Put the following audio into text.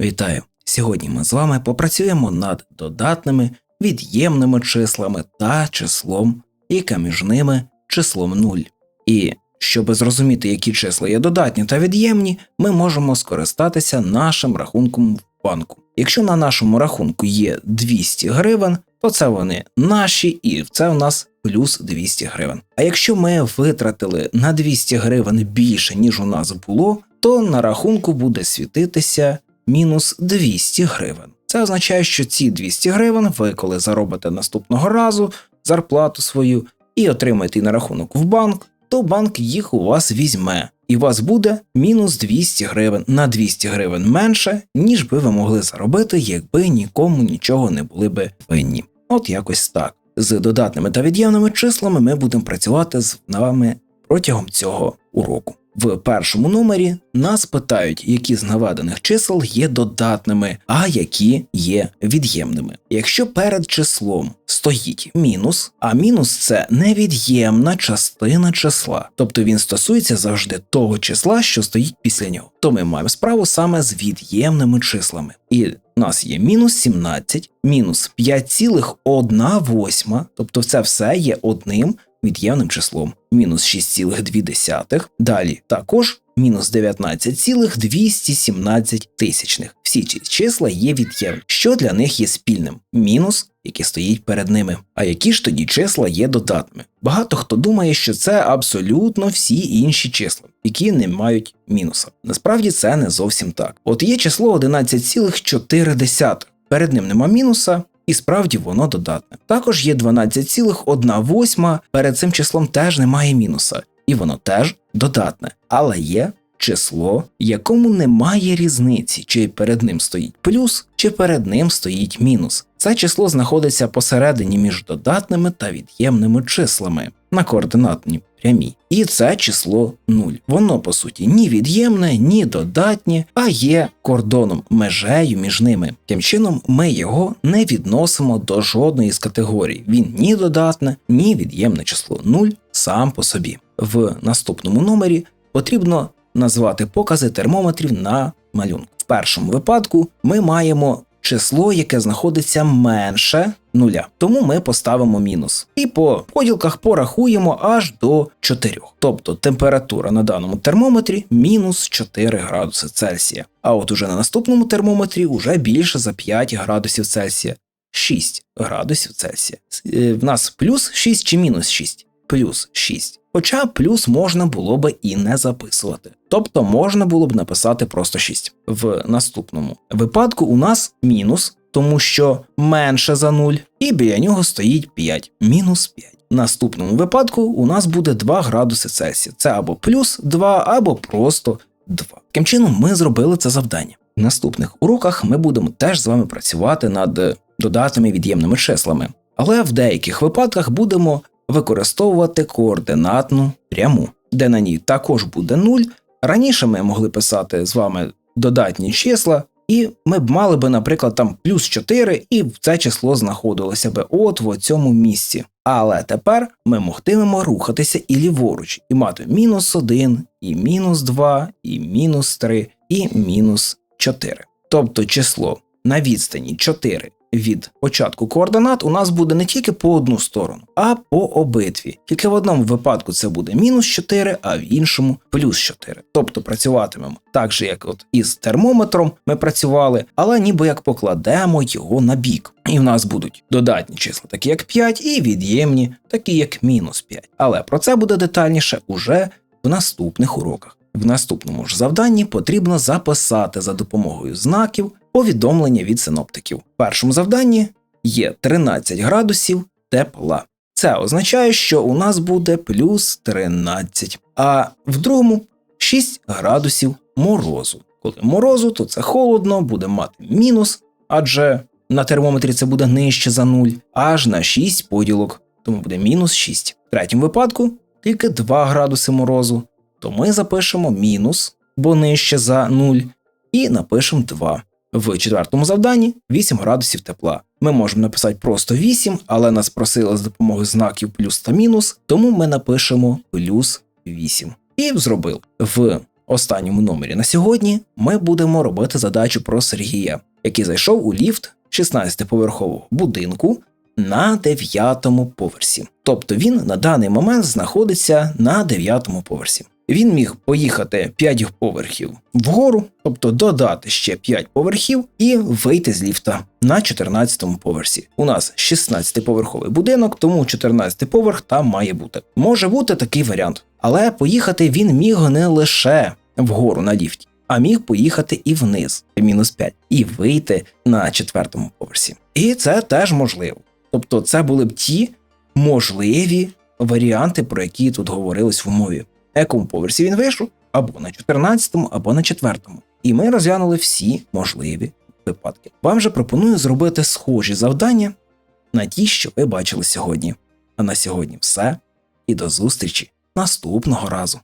Вітаю! Сьогодні ми з вами попрацюємо над додатними від'ємними числами та числом, яке між ними числом 0. І щоб зрозуміти, які числа є додатні та від'ємні, ми можемо скористатися нашим рахунком в банку. Якщо на нашому рахунку є 200 гривень, то це вони наші, і це у нас плюс 200 гривень. А якщо ми витратили на 200 гривень більше, ніж у нас було, то на рахунку буде світитися мінус 200 гривень. Це означає, що ці 200 гривень ви, коли заробите наступного разу зарплату свою і отримаєте на рахунок в банк, то банк їх у вас візьме, і у вас буде мінус 200 гривень на 200 гривень менше, ніж би ви могли заробити, якби нікому нічого не були би винні. От якось так. З додатними та від'ємними числами ми будемо працювати з вами протягом цього уроку. В першому номері нас питають, які з наведених чисел є додатними, а які є від'ємними. Якщо перед числом стоїть мінус, а мінус це невід'ємна частина числа, тобто він стосується завжди того числа, що стоїть після нього, то ми маємо справу саме з від'ємними числами. І у нас є мінус 17, мінус 5,1 восьма, тобто це все є одним від'ємним числом, мінус 6,2. Далі також мінус 19,217 тисячних. Всі ці числа є від'ємні. Що для них є спільним? Мінус, який стоїть перед ними. А які ж тоді числа є додатними? Багато хто думає, що це абсолютно всі інші числа, які не мають мінуса. Насправді це не зовсім так. От є число 11,4. Перед ним нема мінуса, і справді воно додатне. Також є 12,1 перед цим числом теж немає мінуса, і воно теж додатне, але є число, якому немає різниці, чи перед ним стоїть плюс, чи перед ним стоїть мінус. Це число знаходиться посередині між додатними та від'ємними числами на координатній прямій. І це число 0. Воно, по суті, ні від'ємне, ні додатнє, а є кордоном, межею між ними. Тим чином, ми його не відносимо до жодної з категорій. Він ні додатне, ні від'ємне число 0 сам по собі. В наступному номері потрібно назвати покази термометрів на малюнку. В першому випадку ми маємо число, яке знаходиться менше нуля. Тому ми поставимо мінус. І по поділках порахуємо аж до 4. Тобто температура на даному термометрі мінус 4 градуси Цельсія. А от уже на наступному термометрі вже більше за 5 градусів Цельсія. 6 градусів Цельсія. Е, В нас плюс 6 чи мінус 6? Плюс 6. Хоча плюс можна було би і не записувати. Тобто можна було б написати просто 6. В наступному випадку у нас мінус, тому що менше за 0, і біля нього стоїть 5, мінус 5. В наступному випадку у нас буде 2 градуси Цельсія. Це або плюс 2, або просто 2. Таким чином ми зробили це завдання. В наступних уроках ми будемо теж з вами працювати над додатними від'ємними числами, але в деяких випадках будемо використовувати координатну пряму, де на ній також буде 0. Раніше ми могли писати з вами додатні числа, і ми б мали би, наприклад, там плюс 4, і це число знаходилося би от в цьому місці. Але тепер ми могтимемо рухатися і ліворуч, і мати мінус 1, і мінус 2, і мінус 3, і мінус 4. Тобто число на відстані 4 від початку координат у нас буде не тільки по одну сторону, а по обидві. Тільки в одному випадку це буде мінус 4, а в іншому плюс 4. Тобто працюватимемо так же, як от із термометром ми працювали, але ніби як покладемо його на бік. І в нас будуть додатні числа, такі як 5, і від'ємні, такі як мінус 5. Але про це буде детальніше уже в наступних уроках. В наступному ж завданні потрібно записати за допомогою знаків повідомлення від синоптиків. В першому завданні є 13 градусів тепла. Це означає, що у нас буде плюс 13, а в другому 6 градусів морозу. Коли морозу, то це холодно, буде мати мінус, адже на термометрі це буде нижче за 0, аж на 6 поділок, тому буде мінус 6. В третьому випадку тільки 2 градуси морозу, то ми запишемо мінус, бо нижче за 0, і напишемо 2. В четвертому завданні 8 градусів тепла. Ми можемо написати просто 8, але нас просили з допомогою знаків плюс та мінус, тому ми напишемо плюс 8. І зробили. В останньому номері на сьогодні ми будемо робити задачу про Сергія, який зайшов у ліфт 16-поверхового будинку на 9-му поверсі. Тобто він на даний момент знаходиться на 9-му поверсі. Він міг поїхати 5 поверхів вгору, тобто додати ще 5 поверхів і вийти з ліфта на 14-му поверсі. У нас 16-поверховий будинок, тому 14-й поверх там має бути. Може бути такий варіант, але поїхати він міг не лише вгору на ліфті, а міг поїхати і вниз, мінус 5, і вийти на 4-му поверсі. І це теж можливо. Тобто, це були б ті можливі варіанти, про які тут говорилось в умові якому поверсі він вийшов, або на 14-му, або на 4-му. І ми розглянули всі можливі випадки. Вам же пропоную зробити схожі завдання на ті, що ви бачили сьогодні. А на сьогодні все. І до зустрічі наступного разу.